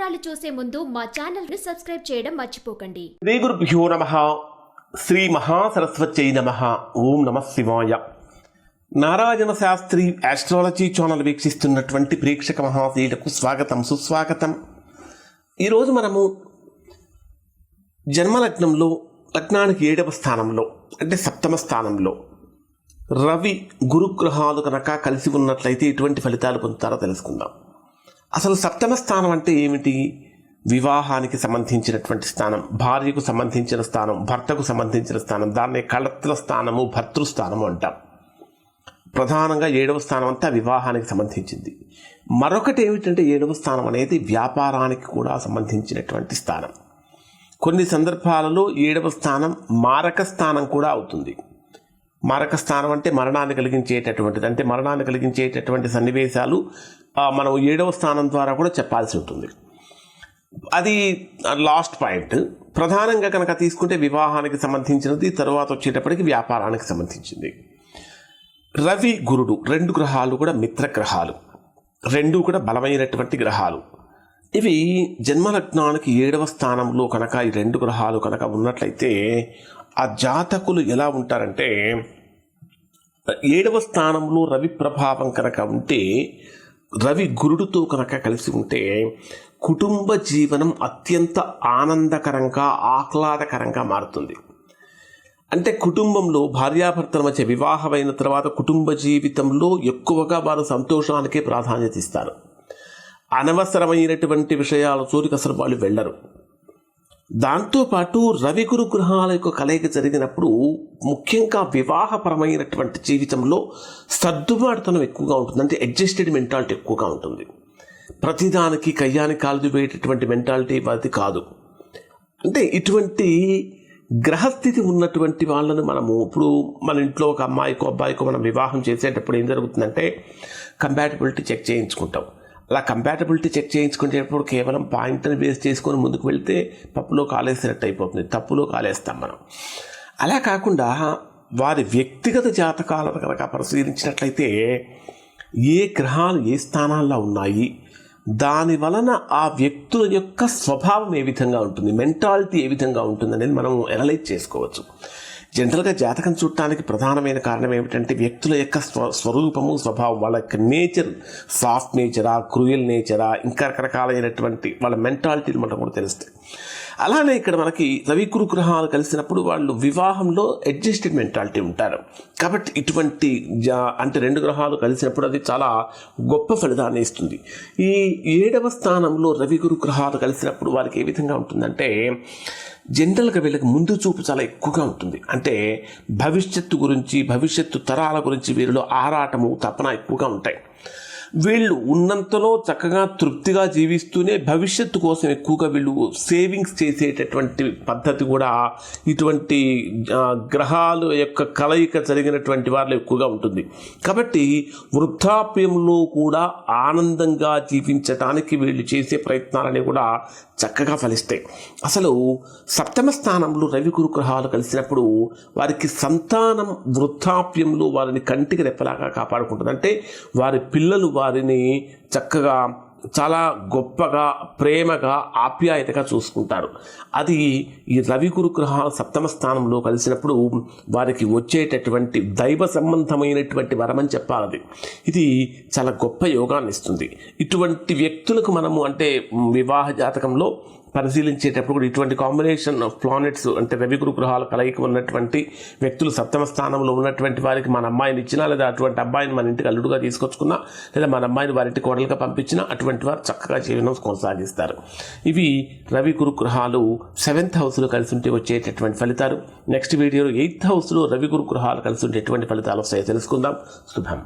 వివరాలు చూసే ముందు మా ఛానల్ను సబ్స్క్రైబ్ చేయడం మర్చిపోకండి. శ్రీ గురుభ్యో నమ. శ్రీ మహాసరస్వత్యై నమ. ఓం నమ శివాయ. నారాయణ శాస్త్రి ఆస్ట్రాలజీ ఛానల్ వీక్షిస్తున్నటువంటి ప్రేక్షక మహాశీలకు స్వాగతం సుస్వాగతం. ఈరోజు మనము జన్మలగ్నంలో లగ్నానికి ఏడవ స్థానంలో అంటే సప్తమ స్థానంలో రవి గురుగ్రహాలు కనుక కలిసి ఉన్నట్లయితే ఎటువంటి ఫలితాలు పొందుతారో తెలుసుకుందాం. అసలు సప్తమ స్థానం అంటే ఏమిటి? వివాహానికి సంబంధించినటువంటి స్థానం భార్యకు సంబంధించిన స్థానం భర్తకు సంబంధించిన స్థానం దాన్ని కళత్ర స్థానము భర్తృస్థానము అంటాం. ప్రధానంగా ఏడవ స్థానం అంతా వివాహానికి సంబంధించింది. మరొకటి ఏమిటంటే ఏడవ స్థానం అనేది వ్యాపారానికి కూడా సంబంధించినటువంటి స్థానం. కొన్ని సందర్భాలలో ఏడవ స్థానం మారక స్థానం కూడా అవుతుంది. మరక స్థానం అంటే మరణాన్ని కలిగించేటటువంటిది. అంటే మరణాన్ని కలిగించేటటువంటి సన్నివేశాలు మనం ఏడవ స్థానం ద్వారా కూడా చెప్పాల్సి ఉంటుంది. అది లాస్ట్ పాయింట్. ప్రధానంగా కనుక తీసుకుంటే వివాహానికి సంబంధించినది తర్వాత వచ్చేటప్పటికి వ్యాపారానికి సంబంధించింది. రవి గురుడు రెండు గ్రహాలు కూడా మిత్ర గ్రహాలు. రెండు కూడా బలమైనటువంటి గ్రహాలు. ఇవి జన్మలగ్నానికి ఏడవ స్థానంలో కనుక ఈ రెండు గ్రహాలు కనుక ఉన్నట్లయితే ఆ జాతకులు ఎలా ఉంటారంటే ఏడవ స్థానంలో రవి ప్రభావం కనుక ఉంటే రవి గురుడుతో కనుక కలిసి ఉంటే కుటుంబ జీవనం అత్యంత ఆనందకరంగా ఆహ్లాదకరంగా మారుతుంది. అంటే కుటుంబంలో భార్యాభర్తల మధ్య వివాహమైన తర్వాత కుటుంబ జీవితంలో ఎక్కువగా వారు సంతోషానికే ప్రాధాన్యత ఇస్తారు. అనవసరమైనటువంటి విషయాల చోటుకి అసలు వాళ్ళు వెళ్ళరు. దాంతోపాటు రవి గురు గ్రహాల యొక్క కలయిక జరిగినప్పుడు ముఖ్యంగా వివాహపరమైనటువంటి జీవితంలో సర్దుబాటుతనం ఎక్కువగా ఉంటుంది. అంటే అడ్జస్టెడ్ మెంటాలిటీ ఎక్కువగా ఉంటుంది. ప్రతిదానికి కయ్యాని కాలు వేయటటువంటి మెంటాలిటీ అది కాదు. అంటే ఇటువంటి గ్రహస్థితి ఉన్నటువంటి వాళ్ళని మనము ఇప్పుడు మన ఇంట్లో ఒక అమ్మాయికో అబ్బాయికో మనం వివాహం చేసేటప్పుడు ఏం జరుగుతుందంటే కంపాటబిలిటీ చెక్ చేయించుకుంటాం. అలా కంపాటబిలిటీ చెక్ చేయించుకునేటప్పుడు కేవలం పాయింట్ని బేస్ చేసుకొని ముందుకు వెళ్తే పప్పులో కాలేసినట్టు అయిపోతుంది. తప్పులో కాలేస్తాం మనం. అలా కాకుండా వారి వ్యక్తిగత జాతకాలను కనుక పరిశీలించినట్లయితే ఏ గ్రహాలు ఏ స్థానాల్లో ఉన్నాయి? దాని వలన ఆ వ్యక్తుల యొక్క స్వభావం ఏ విధంగా ఉంటుంది? మెంటాలిటీ ఏ విధంగా ఉంటుంది అనేది మనం అనలైజ్ చేసుకోవచ్చు. జనరల్గా జాతకం చూడటానికి ప్రధానమైన కారణం ఏమిటంటే వ్యక్తుల యొక్క స్వ స్వరూపము స్వభావం వాళ్ళ యొక్క నేచర్ సాఫ్ట్ నేచరా క్రూయల్ నేచరా ఇంకా రకరకాలైనటువంటి వాళ్ళ మెంటాలిటీలు మనకు కూడా తెలుస్తాయి. అలానే ఇక్కడ మనకి రవికురు గ్రహాలు కలిసినప్పుడు వాళ్ళు వివాహంలో అడ్జస్టెడ్ మెంటాలిటీ ఉంటారు. కాబట్టి ఇటువంటి జా- అంటే రెండు గ్రహాలు కలిసినప్పుడు అది చాలా గొప్ప ఫలితాన్ని ఇస్తుంది. ఈ ఏడవ స్థానంలో రవిగురు గ్రహాలు కలిసినప్పుడు వారికి ఏ విధంగా ఉంటుందంటే జనరల్గా వీళ్ళకి ముందు చూపు చాలా ఎక్కువగా ఉంటుంది. అంటే భవిష్యత్తు గురించి భవిష్యత్తు తరాల గురించి వీరిలో ఆరాటము తపన ఎక్కువగా ఉంటాయి. వీళ్ళు ఉన్నంతలో చక్కగా తృప్తిగా జీవిస్తూనే భవిష్యత్తు కోసం ఎక్కువగా వీళ్ళు సేవింగ్స్ చేసేటటువంటి పద్ధతి కూడా ఇటువంటి గ్రహాలు యొక్క కలయిక జరిగినటువంటి వారిలో ఎక్కువగా ఉంటుంది. కాబట్టి వృద్ధాప్యంలో కూడా ఆనందంగా జీవించటానికి వీళ్ళు చేసే ప్రయత్నాలని కూడా చక్కగా ఫలిస్తాయి. అసలు సప్తమ స్థానంలో రవి గురు గ్రహాలు కలిసినప్పుడు వారికి సంతానం వృద్ధాప్యంలో వారిని కంటికి రెప్పలాగా కాపాడుకుంటుంది. అంటే వారి పిల్లలు వారిని చక్కగా చాలా గొప్పగా ప్రేమగా ఆప్యాయతగా చూసుకుంటారు. అది ఈ రవి గురు సప్తమ స్థానంలో కలిసినప్పుడు వారికి వచ్చేటటువంటి దైవ సంబంధమైనటువంటి వరమని చెప్పాలి అది ఇది చాలా గొప్ప యోగాన్ని ఇస్తుంది. ఇటువంటి వ్యక్తులకు మనము అంటే వివాహ జాతకంలో పరిశీలించేటప్పుడు కూడా ఇటువంటి కాంబినేషన్ ఆఫ్ ప్లానెట్స్ అంటే రవి గురు గ్రహాల కలయిక ఉన్నటువంటి వ్యక్తులు సప్తమ స్థానంలో ఉన్నటువంటి వారికి మన అమ్మాయిని ఇచ్చినా లేదా అటువంటి అబ్బాయిని మన ఇంటికి అల్లుడుగా తీసుకొచ్చుకున్నా లేదా మన అమ్మాయిని వారింటి కోడలుగా పంపించినా అటువంటి వారు చక్కగా జీవనం కొనసాగిస్తారు. ఇవి రవి గురు గ్రహాలు సెవెంత్ హౌస్లో కలిసి ఉంటే వచ్చేటటువంటి ఫలితాలు. నెక్స్ట్ వీడియోలో ఎయిత్ హౌస్లో రవి గురు గ్రహాలు కలిసి ఉంటే ఎటువంటి ఫలితాలు వస్తాయో తెలుసుకుందాం. శుభం.